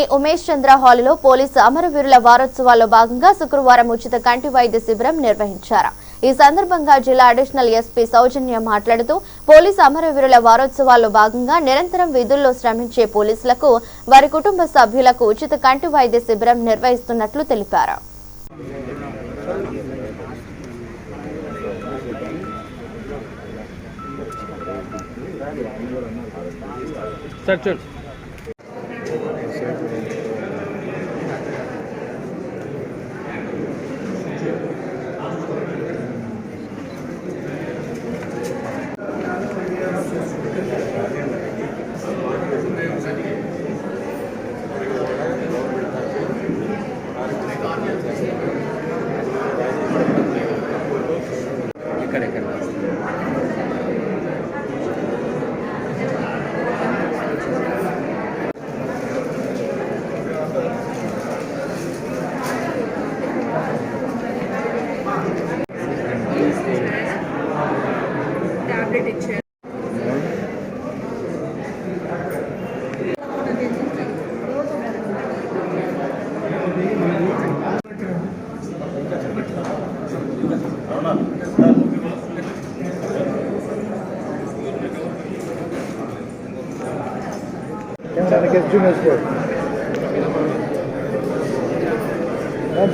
పట్టణంలోని ఉమేష్ చంద్ర హాలులో పోలీసు అమరవీరుల వారోత్సవాల్లో భాగంగా శుక్రవారం ఉచిత కంటి వైద్య శిబిరం నిర్వహించారు. ఈ సందర్భంగా జిల్లా అడిషనల్ ఎస్పీ సౌజన్య మాట్లాడుతూ పోలీసు అమరవీరుల వారోత్సవాల్లో భాగంగా నిరంతరం విధుల్లో శ్రమించే పోలీసులకు వారి కుటుంబ సభ్యులకు ఉచిత కంటి వైద్య శిబిరం నిర్వహిస్తున్నట్లు తెలిపారు. సార్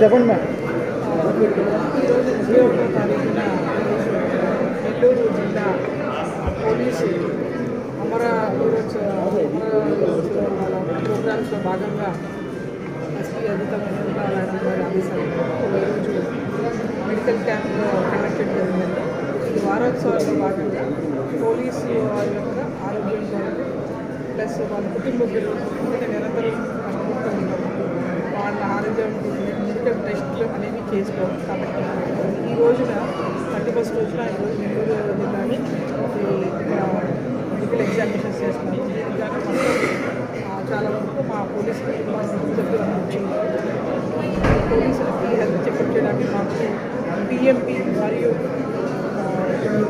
చెప్పండి మ్యామ్ ఈరోజు ఇరవై తారీఖున నెల్లూరు జిల్లా పోలీసు అమర దినోత్సవ అమర దినోత్సవాల ప్రోగ్రామ్స్లో భాగంగా ఎస్పీ అధిక వెంకటరామరాజు గారి ఆదేశాలతో ఈరోజు మెడికల్ క్యాంప్లో కండక్ట్ జరిగింది ఈ వారోత్సవాల్లో భాగంగా పోలీసు వాళ్ళ యొక్క ఆరోగ్యం కొరకు ప్లస్ వాళ్ళ కుటుంబ ఎందుకంటే నిరంతరం కష్టపడుతూ ఉంటారు. వాళ్ళ ఆరోగ్యం మెడికల్ టెస్ట్లు అనేవి చేసుకోవాలి కాబట్టి వరకు మా పోలీస్ సభ్యులు వచ్చి పోలీసులకి హెల్త్ చెకప్ చేయడానికి మాకు పిఎంపి మరియు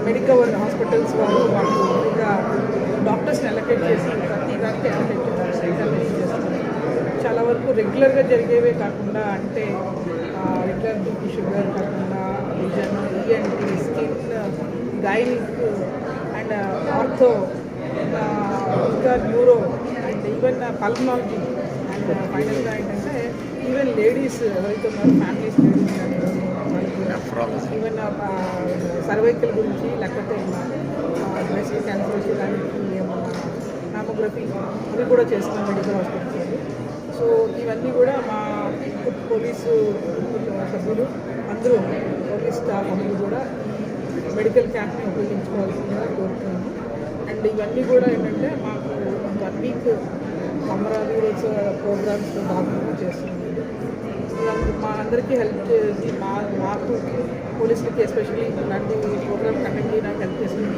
మెడికవర్ హాస్పిటల్స్ వారు మాకు ఇంకా డాక్టర్స్ని అలకేట్ చేసి ప్రతి దానికి అలకేట్ చేస్తారు. చేస్తారు చాలా వరకు రెగ్యులర్గా జరిగేవే కాకుండా అంటే రెగ్యులర్ బీపీ షుగర్ కాకుండా vision ENT skin gynaec and ortho ఇంకా neuro and even pulmonology and ఫైనల్గా ఏంటంటే ఈవెన్ లేడీస్ ఎవరైతే ఉన్నారో ఫ్యామిలీస్ లేడీస్ ఈవెన్ సర్వైకల్ గురించి లేకపోతే బ్రెస్ట్ క్యాన్సర్ దానికి అవి కూడా చేస్తున్నాం మెడికల్ హాస్పిటల్స్ సో ఇవన్నీ కూడా మా పోలీసు సభ్యులు అందరూ పోలీస్ స్టాఫ్ అందరూ కూడా మెడికల్ క్యాంప్ని ఉపయోగించుకోవాల్సిందిగా కోరుతున్నాము. అండ్ ఇవన్నీ కూడా ఏంటంటే వీక్ అమరావతి ప్రోగ్రామ్స్ భాగంగా చేస్తున్నాము మా అందరికీ హెల్ప్ చేసి మా మాకు పోలీసులకి ఎస్పెషల్లీ ఇలాంటి ప్రోగ్రామ్ కండక్ట్ చేయడానికి హెల్ప్ చేసింది